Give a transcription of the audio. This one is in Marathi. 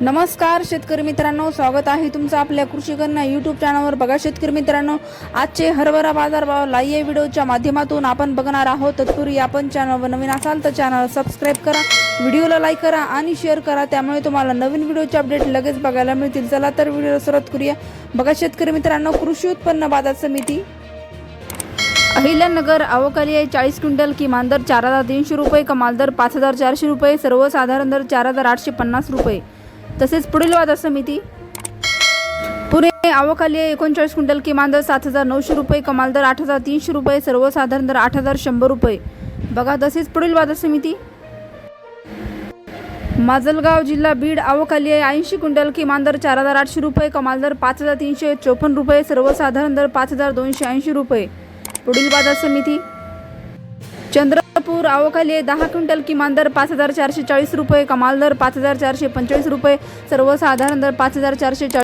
नमस्कार शेतकरी मित्रांनो. स्वागत आहे तुमचं आपल्या कृषी यूट्यूब चॅनलवर बघा शेतकरी मित्रांनो आजचे हरभरा बाजारभाव लाईव्ह व्हिडिओच्या माध्यमातून आपण बघणार आहोत. तत्पूर्वी आपण चॅनलवर नवीन असाल तर चॅनल सबस्क्राईब करा व्हिडिओला लाईक करा आणि शेअर करा. त्यामुळे तुम्हाला नवीन व्हिडिओचे अपडेट लगेच बघायला मिळतील. चला तर व्हिडिओला सुरुवात करूया. बघा शेतकरी मित्रांनो कृषी उत्पन्न बाजार समिती. अहिल्यानगर अवकाली आहे चाळीस क्विंटल किमान दर चार हजार तीनशे रुपये कमाल दर पाच हजार चारशे रुपये सर्वसाधारण दर चार हजार आठशे पन्नास रुपये. तसेच पुढील बाजार समिती. पुणे अवकाली आहे एकोणचाळीस क्विंटल किमान दर सात हजार नऊशे रुपये कमाल दर आठ हजार तीनशे रुपये सर्वसाधारण दर आठ हजार शंभर रुपये. बघा तसेच पुढील बाजार समिती. माजलगाव जिल्हा बीड आवकाली आहे ऐंशी क्विंटल किमान दर चार हजार आठशे रुपये कमाल दर पाच हजार तीनशे चोपन्न रुपये सर्वसाधारण दर पाच हजार दोनशे ऐंशी रुपये. पुढील बाजार समिती. चंद्रपूर अवखाली दहा क्विंटल किमान दर पाच हजार चारशे चाळीस रुपये कमाल दर पाच हजार चारशे पंचेचाळीस रुपये सर्वसाधारण दर पाच हजार चारशे चाळीस